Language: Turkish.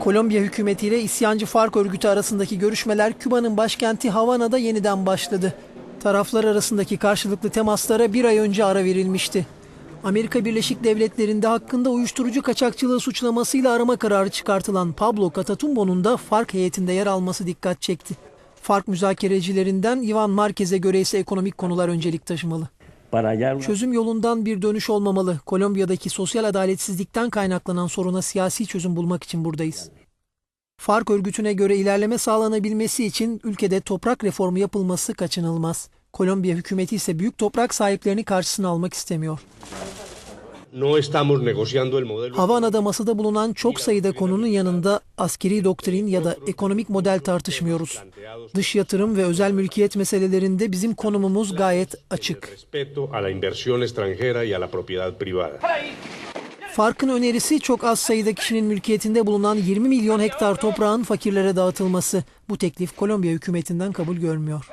Kolombiya hükümetiyle isyancı FARC örgütü arasındaki görüşmeler Küba'nın başkenti Havana'da yeniden başladı. Taraflar arasındaki karşılıklı temaslara bir ay önce ara verilmişti. Amerika Birleşik Devletleri'nde hakkında uyuşturucu kaçakçılığı suçlamasıyla arama kararı çıkartılan Pablo Catatumbo'nun da FARC heyetinde yer alması dikkat çekti. FARC müzakerecilerinden Ivan Marquez'e göre ise ekonomik konular öncelik taşımalı. Çözüm yolundan bir dönüş olmamalı. Kolombiya'daki sosyal adaletsizlikten kaynaklanan soruna siyasi çözüm bulmak için buradayız. FARC örgütüne göre ilerleme sağlanabilmesi için ülkede toprak reformu yapılması kaçınılmaz. Kolombiya hükümeti ise büyük toprak sahiplerini karşısına almak istemiyor. Havana'da masada bulunan çok sayıda konunun yanında askeri doktrin ya da ekonomik model tartışmıyoruz. Dış yatırım ve özel mülkiyet meselelerinde bizim konumumuz gayet açık. Farkın önerisi çok az sayıda kişinin mülkiyetinde bulunan 20 milyon hektar toprağın fakirlere dağıtılması. Bu teklif Kolombiya hükümetinden kabul görmüyor.